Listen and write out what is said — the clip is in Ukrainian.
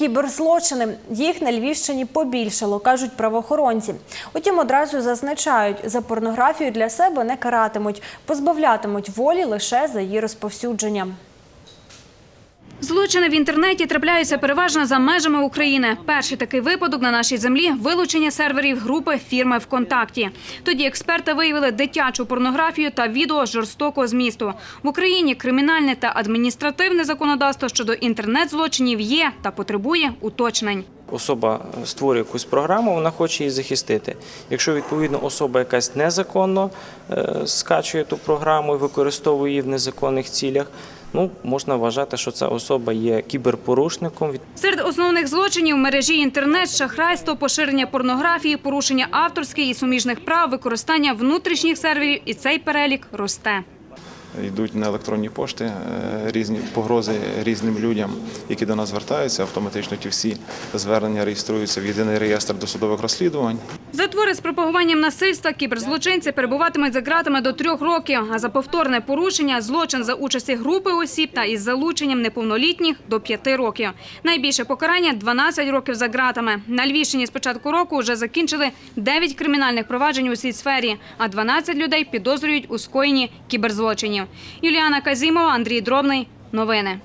Кіберзлочини їх на Львівщині побільшало, кажуть правоохоронці. Утім, одразу зазначають, за порнографію для себе не каратимуть, позбавлятимуть волі лише за її розповсюдження. Злочини в інтернеті трапляються переважно за межами України. Перший такий випадок на нашій землі вилучення серверів групи фірми ВКонтакті. Тоді експерти виявили дитячу порнографію та відео жорстокого змісту. В Україні кримінальне та адміністративне законодавство щодо інтернет-злочинів є та потребує уточнень. Особа створює якусь програму, вона хоче її захистити. Якщо відповідно особа якась незаконно е, скачує ту програму і використовує її в незаконних цілях, ну можна вважати, що ця особа є кіберпорушником. Серед основних злочинів мережі інтернет, шахрайство, поширення порнографії, порушення авторських і суміжних прав, використання внутрішніх серверів, і цей перелік росте. Йдуть на електронні пошти е, різні погрози різним людям, які до нас звертаються. Автоматично ті всі звернення реєструються в єдиний реєстр досудових розслідувань. За твори з пропагуванням насильства кіберзлочинці перебуватимуть за ґратами до трьох років, а за повторне порушення, злочин за участі групи осіб та із залученням неповнолітніх – до п'яти років. Найбільше покарання – 12 років за ґратами. На Львівщині з початку року вже закінчили 9 кримінальних проваджень у цій сфері, а 12 людей підозрюють у скоєнні кіберзлочинів. Юліана Казімова, Андрій Дробний. Новини.